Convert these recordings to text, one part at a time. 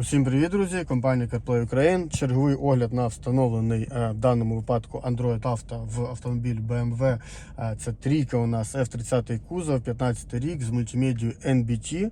Усім привіт, друзі! Компанія CarPlay Ukraine. Черговий огляд на встановлений е, в даному випадку Android Auto в автомобіль BMW. Е, Це трійка у нас F30 кузов, 15 рік з мультимедією NBT е,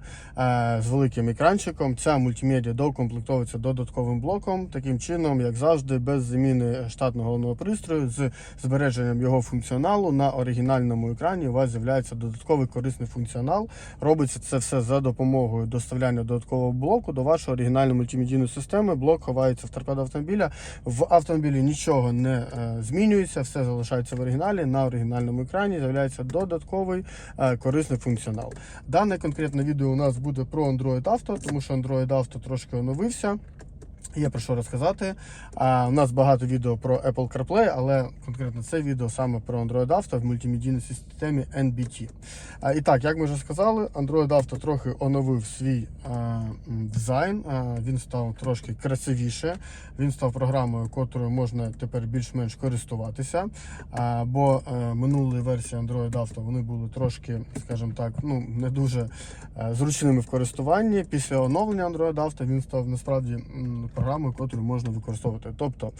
з великим екранчиком. Ця мультимедіа докомплектовується додатковим блоком, таким чином, як завжди, без заміни штатного головного пристрою з збереженням його функціоналу на оригінальному екрані. У вас з'являється додатковий корисний функціонал. Робиться це все за допомогою доставляння додаткового блоку до вашої оригінальної мультимедійної системи. Блок ховається в торпедо автомобіля. В автомобілі нічого не е, змінюється, все залишається в оригіналі. На оригінальному екрані з'являється додатковий е, корисний функціонал. Дане конкретне відео у нас буде про Android Auto, тому що Android Auto трошки оновився. Є про що розказати. А, у нас багато відео про Apple CarPlay, але конкретно це відео саме про Android Auto в мультимедійній системі NBT. А, і так, як ми вже сказали, Android Auto трохи оновив свій а, дизайн. А, він став трошки красивіше. Він став програмою, котрою можна тепер більш-менш користуватися. А, бо е, минулі версії Android Auto вони були трошки, скажімо так, ну не дуже е, зручними в користуванні. Після оновлення Android Auto він став насправді програмою, котру можна використовувати. Тобто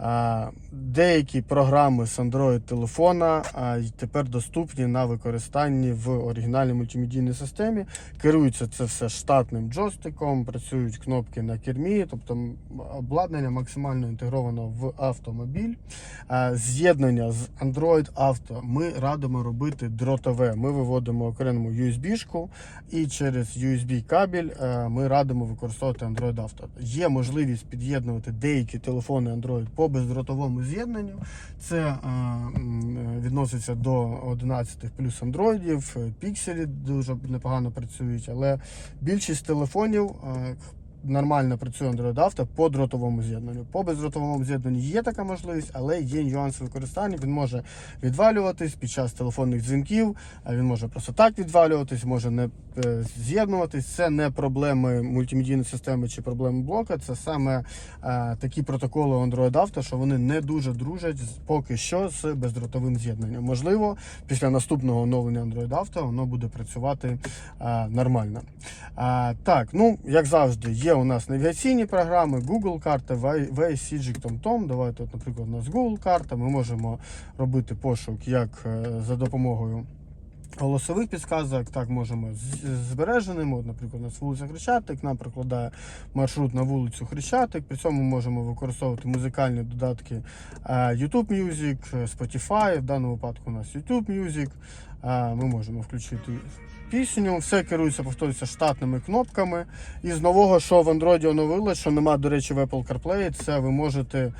е, деякі програми з Android телефона е, тепер доступні на використанні в оригінальній мультимедійній системі. Керується це все штатним джойстиком, працюють кнопки на кермі, тобто обладнання максимально інтегровано в автомобіль. Е, З'єднання з Android Auto ми радимо робити дротове. Ми виводимо окрему USB-шку і через USB кабель е, ми радимо використовувати Android Auto. Є можливість під'єднувати деякі телефони Android по бездротовому з'єднанню. Це е, е, відноситься до 11 плюс андроїдів, е, пікселі дуже непогано працюють, але більшість телефонів. Нормально працює Android Auto по дротовому з'єднанню. По бездротовому з'єднанню є така можливість, але є нюанси використання. Він може відвалюватись під час телефонних дзвінків, а він може просто так відвалюватись, може не е, з'єднуватись. Це не проблеми мультимедійної системи чи проблеми блока. Це саме е, такі протоколи Android Auto, що вони не дуже дружать поки що з бездротовим з'єднанням. Можливо, після наступного оновлення Android Auto воно буде працювати е, нормально. А, так, ну як завжди, є у нас навігаційні програми, Google Waze, Sijik, TomTom. Давайте, от, наприклад, у нас Google карта. Ми можемо робити пошук як е, за допомогою. Голосових підсказок, так можемо з збереженими. От, наприклад, у нас вулиця Хрещатик, нам прикладає маршрут на вулицю Хрещатик. При цьому можемо використовувати музикальні додатки е, YouTube Music, е, Spotify. В даному випадку у нас YouTube Music. Ми можемо включити пісню. Все керується, повторюється, штатними кнопками. І з нового, що в Android оновилось, що нема, до речі, в Apple CarPlay, це ви можете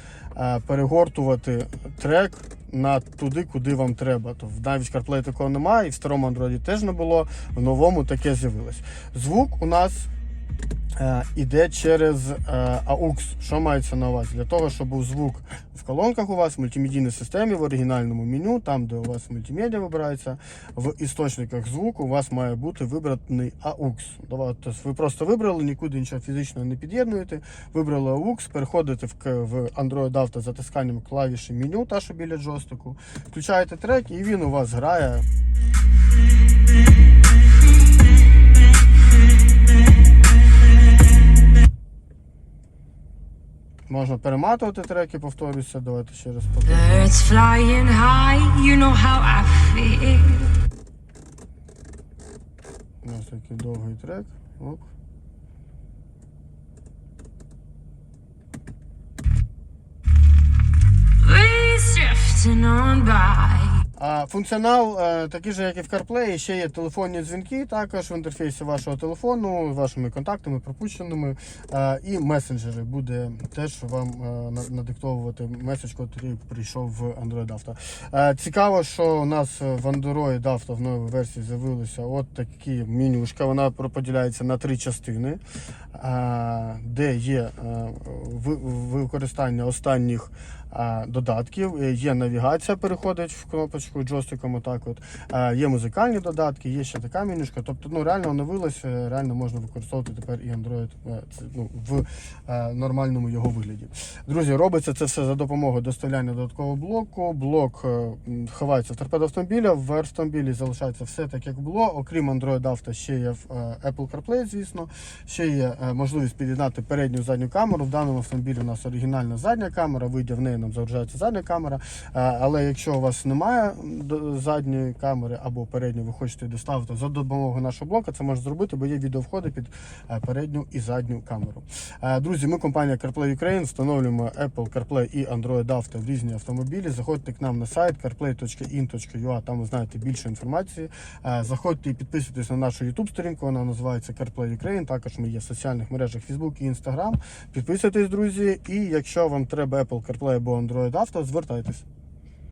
перегортувати трек на туди, куди вам треба. То навіть CarPlay такого немає, і в старому Android теж не було. В новому таке з'явилось. Звук у нас іде через е, AUX. Що мається на увазі? Для того, щоб був звук в колонках у вас, в мультимедійній системі, в оригінальному меню, там, де у вас мультимедіа вибирається, в істочниках звуку у вас має бути вибраний AUX. Тобто ви просто вибрали, нікуди нічого фізично не під'єднуєте. Вибрали AUX, переходите в, Android Auto затисканням клавіші меню, та що біля джойстику, включаєте трек, і він у вас грає. Можна перематувати треки, повторюся. Давайте ще раз you know. У нас такий довгий трек. Drifting on by. Функціонал е, такий же, як і в CarPlay, ще є телефонні дзвінки, також в інтерфейсі вашого телефону, з вашими контактами, пропущеними. Е, і месенджери буде теж вам е, надиктовувати меседж, який прийшов в Android Auto. Цікаво, що у нас в Android Auto в новій версії з'явилися от такі менюшка. Вона поділяється на три частини, де є використання останніх додатків. Є навігація, переходить в кнопочку джойстиком. Отак от. Е, Є музикальні додатки, є ще така менюшка. Тобто, ну реально оновилось, е, реально можна використовувати тепер і Android е, ну, в е, нормальному його вигляді. Друзі, робиться це все за допомогою доставляння додаткового блоку. Блок ховається в торпедо автомобіля, в автомобілі залишається все так, як було. Окрім Android Auto, ще є е, Apple CarPlay, звісно. Ще є можливість під'єднати передню задню камеру. В даному автомобілі у нас оригінальна задня камера, вийде в неї нам загружається задня камера. Але якщо у вас немає д- задньої камери або передньої, ви хочете доставити за допомогою нашого блока, це можна зробити, бо є відеовходи під е, передню і задню камеру. Е, Друзі, ми компанія CarPlay Ukraine встановлюємо Apple CarPlay і Android Auto в різні автомобілі. Заходьте к нам на сайт carplay.in.ua, там ви знаєте більше інформації. Е, Заходьте і підписуйтесь на нашу YouTube сторінку, вона називається CarPlay Ukraine. Також ми є в соціальних мережах Facebook і Instagram. Підписуйтесь, друзі. І якщо вам треба Apple CarPlay або Android Auto, звертайтесь.